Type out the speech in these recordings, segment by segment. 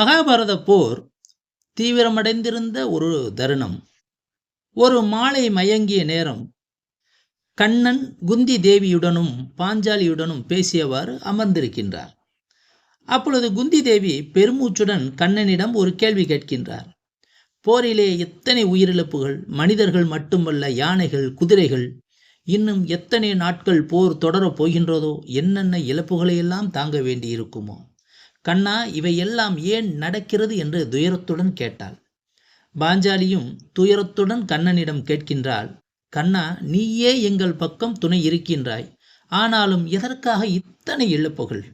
மகாபாரத போர் தீவிரமடைந்திருந்த ஒரு தருணம். ஒரு மாலை மயங்கிய நேரம். கண்ணன் குந்தி தேவியுடனும் பாஞ்சாலியுடனும் பேசியவாறு அமர்ந்திருக்கின்றார். அப்பொழுது குந்தி தேவி பெருமூச்சுடன் கண்ணனிடம் ஒரு கேள்வி கேட்கின்றார். போரிலே எத்தனை உயிரிழப்புகள் மனிதர்கள் மட்டுமல்ல யானைகள் குதிரைகள் இன்னும் எத்தனை நாட்கள் போர் தொடரப் போகின்றதோ என்னென்ன இழப்புகளையெல்லாம் தாங்க வேண்டியிருக்குமோ. கண்ணா இவையெல்லாம் ஏன் நடக்கிறது என்று துயரத்துடன் கேட்டாள். பாஞ்சாலியும் துயரத்துடன் கண்ணனிடம் கேட்கின்றாள் கண்ணா நீயே எங்கள் பக்கம் துணை இருக்கின்றாய் ஆனாலும் எதற்காக இத்தனை இழப்புகள்?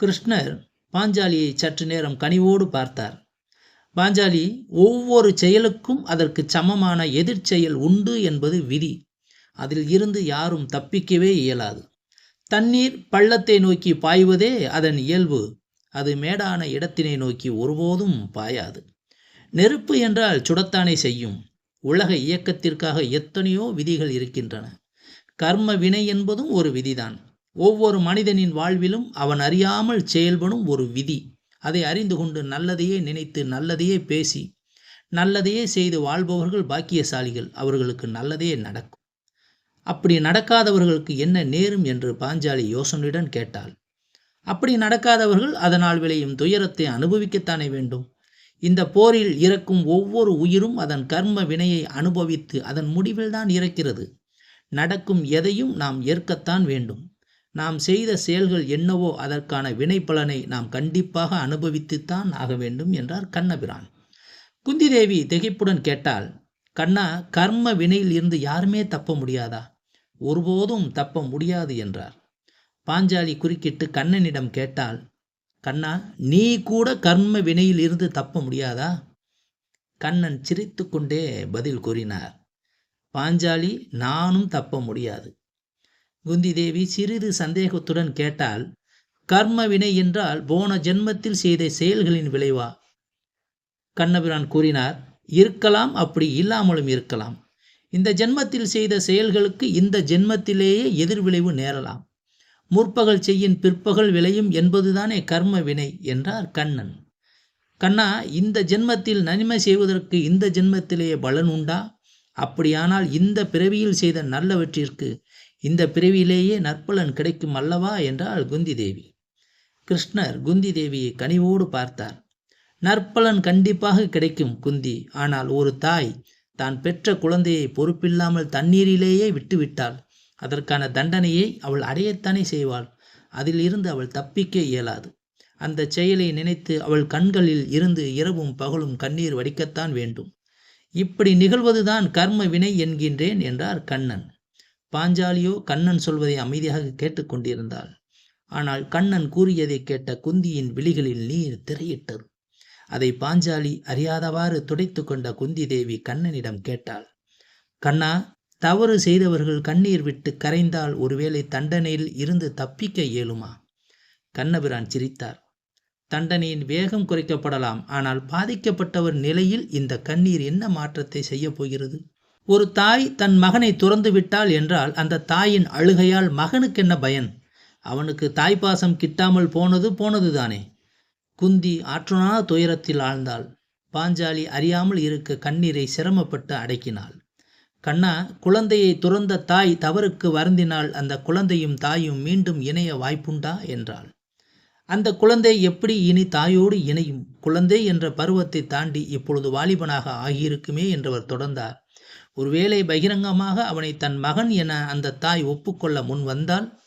கிருஷ்ணர் பாஞ்சாலியை சற்று நேரம் கனிவோடு பார்த்தார். பாஞ்சாலி ஒவ்வொரு செயலுக்கும் அதற்கு சமமான எதிர்ச்செயல் உண்டு என்பது விதி. அதில் இருந்து யாரும் தப்பிக்கவே இயலாது. தண்ணீர் பள்ளத்தை நோக்கி பாய்வதே அதன் இயல்பு. அது மேடான இடத்தினை நோக்கி ஒருபோதும் பாயாது. நெருப்பு என்றால் சுடத்தானே செய்யும். உலக இயக்கத்திற்காக எத்தனையோ விதிகள் இருக்கின்றன. கர்ம வினை என்பதும் ஒரு விதிதான். ஒவ்வொரு மனிதனின் வாழ்விலும் அவன் அறியாமல் செயல்படும் ஒரு விதி. அதை அறிந்து கொண்டு நல்லதையே நினைத்து நல்லதையே பேசி நல்லதையே செய்து வாழ்பவர்கள் பாக்கியசாலிகள். அவர்களுக்கு நல்லதே நடக்கும். அப்படி நடக்காதவர்களுக்கு என்ன நேரும் என்று பாஞ்சாலி யோசனையுடன் கேட்டாள். அப்படி நடக்காதவர்கள் அதனால் விளையும் துயரத்தை அனுபவிக்கத்தானே வேண்டும். இந்த போரில் இறக்கும் ஒவ்வொரு உயிரும் அதன் கர்ம வினையை அனுபவித்து அதன் முடிவில்தான் இறக்கிறது. நடக்கும் எதையும் நாம் ஏற்கத்தான் வேண்டும். நாம் செய்த செயல்கள் என்னவோ அதற்கான வினை பலனை நாம் கண்டிப்பாக அனுபவித்துத்தான் ஆக வேண்டும் என்றார் கண்ணபிரான். குந்திதேவி திகைப்புடன் கேட்டால் கண்ணா கர்ம வினையில் இருந்து யாருமே தப்ப முடியாதா? ஒருபோதும் தப்ப முடியாது என்றார். பாஞ்சாலி குறுக்கிட்டு கண்ணனிடம் கேட்டால் கண்ணா நீ கூட கர்ம வினையில் இருந்து தப்ப முடியாதா? கண்ணன் சிரித்து கொண்டே பதில் கூறினார் பாஞ்சாலி நானும் தப்ப முடியாது. குந்தி தேவி சிறிது சந்தேகத்துடன் கேட்டால் கர்ம வினை என்றால் போன ஜென்மத்தில் செய்த செயல்களின் விளைவா? கண்ணபிரான் கூறினார் இருக்கலாம் அப்படி இல்லாமலும் இருக்கலாம். இந்த ஜென்மத்தில் செய்த செயல்களுக்கு இந்த ஜென்மத்திலேயே எதிர்விளைவு நேரலாம். முற்பகல் செய்யின் பிற்பகல் விளையும் என்பதுதானே கர்ம வினை என்றார் கண்ணன். கண்ணா இந்த ஜென்மத்தில் நன்மை செய்வதற்கு இந்த ஜென்மத்திலேயே பலன் உண்டா? அப்படியானால் இந்த பிறவியில் செய்த நல்லவற்றிற்கு இந்த பிறவியிலேயே நற்பலன் கிடைக்கும் அல்லவா? என்றாள் குந்தி தேவி கிருஷ்ணர் குந்தி தேவியை கனிவோடு பார்த்தார். நற்பலன் கண்டிப்பாக கிடைக்கும் குந்தி. ஆனால் ஒரு தாய் தான் பெற்ற குழந்தையை பொறுப்பில்லாமல் தண்ணீரிலேயே விட்டுவிட்டாள். அதற்கான தண்டனையை அவள் அடையத்தானே செய்வாள்? அதில் இருந்து அவள் தப்பிக்க இயலாது. அந்த செயலை நினைத்து அவள் கண்களில் இருந்து இரவும் பகலும் கண்ணீர் வடிக்கத்தான் வேண்டும். இப்படி நிகழ்வதுதான் கர்ம வினை என்கின்றேன் என்றார் கண்ணன். பாஞ்சாலியோ கண்ணன் சொல்வதை அமைதியாக கேட்டுக்கொண்டிருந்தாள். ஆனால் கண்ணன் கூறியதை கேட்ட குந்தியின் விழிகளில் நீர் திரையிட்டது. அதை பாஞ்சாலி அறியாதவாறு துடைத்து கொண்ட குந்தி தேவி கண்ணனிடம் கேட்டாள். கண்ணா தவறு செய்தவர்கள் கண்ணீர் விட்டு கரைந்தால் ஒருவேளை தண்டனையில் இருந்து தப்பிக்க இயலுமா? கண்ணபிரான் சிரித்தார். தண்டனையின் வேகம் குறைக்கப்படலாம் ஆனால் பாதிக்கப்பட்டவர் நிலையில் இந்த கண்ணீர் என்ன மாற்றத்தை செய்யப்போகிறது ஒரு தாய் தன் மகனை துறந்து விட்டாள் என்றால் அந்த தாயின் அழுகையால் மகனுக்கு என்ன பயன்? அவனுக்கு தாய்ப்பாசம் கிட்டாமல் போனது போனதுதானே? குந்தி ஆற்றுனா துயரத்தில் ஆழ்ந்தாள். பாஞ்சாலி அறியாமல் இருக்க கண்ணீரை சிரமப்பட்டு அடக்கினாள். கண்ணா குழந்தையை துறந்த தாய் தவறுக்கு வருந்தினால் அந்த குழந்தையும் தாயும் மீண்டும் இணைய வாய்ப்புண்டா? என்றாள். அந்த குழந்தை எப்படி இனி தாயோடு இணையும்? குழந்தை என்ற பருவத்தை தாண்டி இப்பொழுது வாலிபனாக ஆகியிருக்குமே என்றவர் தொடர்ந்தார். ஒருவேளை பகிரங்கமாக அவனை தன் மகன் என அந்த தாய் ஒப்புக்கொள்ள முன் வந்தால்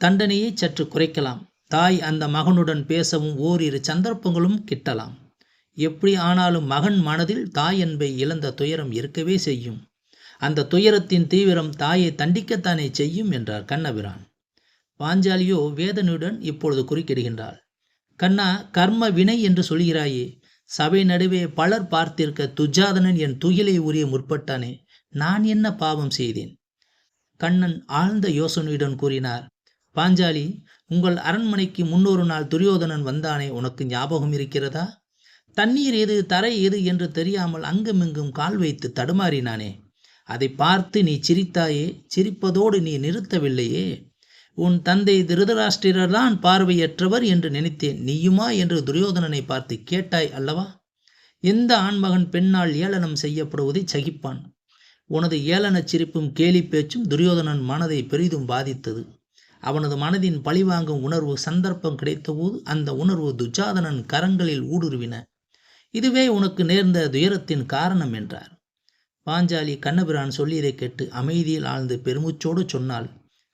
தண்டனையை சற்று குறைக்கலாம். தாய் அந்த மகனுடன் பேசவும் ஓரிரு சந்தர்ப்பங்களும் கிட்டலாம். எப்படி ஆனாலும் மகன் மனதில் தாய் என்பை இழந்த துயரம் இருக்கவே செய்யும். அந்த துயரத்தின் தீவிரம் தாயை தண்டிக்கத்தானே செய்யும் என்றார் கண்ணபிரான். பாஞ்சாலியோ வேதனையுடன் இப்பொழுது குறுக்கிடுகின்றாள். கண்ணா கர்ம வினை என்று சொல்கிறாயே சபை நடுவே பலர் பார்த்திருக்க துஜாதனன் என் துயிலை உரிய முற்பட்டானே நான் என்ன பாவம் செய்தேன்? கண்ணன் ஆழ்ந்த யோசனையுடன் கூறினார் பாஞ்சாலி உங்கள் அரண்மனைக்கு முன்னொரு நாள் துரியோதனன் வந்தானே உனக்கு ஞாபகம் இருக்கிறதா? தண்ணீர் எது தரை எது என்று தெரியாமல் அங்குமிங்கும் கால் வைத்து தடுமாறினானே அதை பார்த்து நீ சிரித்தாயே சிரிப்பதோடு நீ நிறுத்தவில்லையே. உன் தந்தை திருதராஷ்டிரர்தான் பார்வையற்றவர் என்று நினைத்தேன். நீயுமா என்று துரியோதனனை பார்த்து கேட்டாய் அல்லவா? எந்த ஆண்மகன் பெண்ணால் ஏளனம் செய்யப்படுவதை சகிப்பான்? உனது ஏளனச் சிரிப்பும் கேலி பேச்சும் துரியோதனன் மனதை பெரிதும் பாதித்தது. அவனது மனதின் பழிவாங்கும் உணர்வு சந்தர்ப்பம் கிடைத்தபோது அந்த உணர்வு துச்சாதனன் கரங்களில் ஊடுருவின. இதுவே உனக்கு நேர்ந்த துயரத்தின் காரணம் என்றார். பாஞ்சாலி கண்ணபிரான் சொல்லியதை கேட்டு அமைதியில் ஆழ்ந்து பெருமூச்சோடு சொன்னாள்.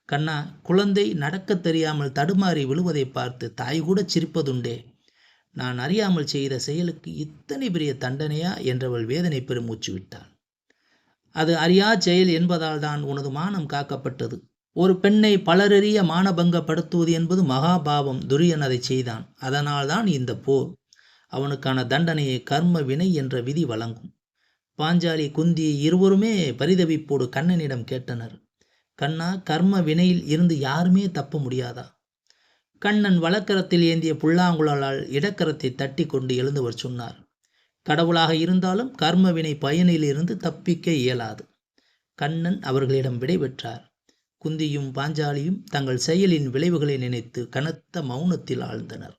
கண்ணா குழந்தை நடக்கத் தெரியாமல் தடுமாறி விழுவதை பார்த்து தாய் கூட சிரிப்பதுண்டே. நான் அறியாமல் செய்த செயலுக்கு இத்தனை பெரிய தண்டனையா? என்றவள் வேதனை பெருமூச்சு விட்டாள். அது அறியா செயல் என்பதால் தான் உனது மானம் காக்கப்பட்டது. ஒரு பெண்ணை பலரறிய மானபங்கப்படுத்துவது என்பது மகாபாவம். துரியன் அதை செய்தான். அதனால்தான் இந்த போர். அவனுக்கான தண்டனையை கர்ம வினை என்ற விதி வழங்கும். பாஞ்சாலி குந்தி இருவருமே பரிதவிப்போடு கண்ணனிடம் கேட்டனர். கண்ணா கர்ம வினையில் இருந்து யாருமே தப்ப முடியாதா? கண்ணன் வழக்கரத்தில் ஏந்திய புல்லாங்குழலால் இடக்கரத்தை தட்டி கொண்டு எழுந்தவர் சொன்னார். கடவுளாக இருந்தாலும் கர்ம வினை பயனிலிருந்து தப்பிக்க இயலாது. கண்ணன் அவர்களிடம் விடைபெற்றார் குந்தியும் பாஞ்சாலியும் தங்கள் செயலின் விளைவுகளை நினைத்து கனத்த மௌனத்தில் ஆழ்ந்தனர்.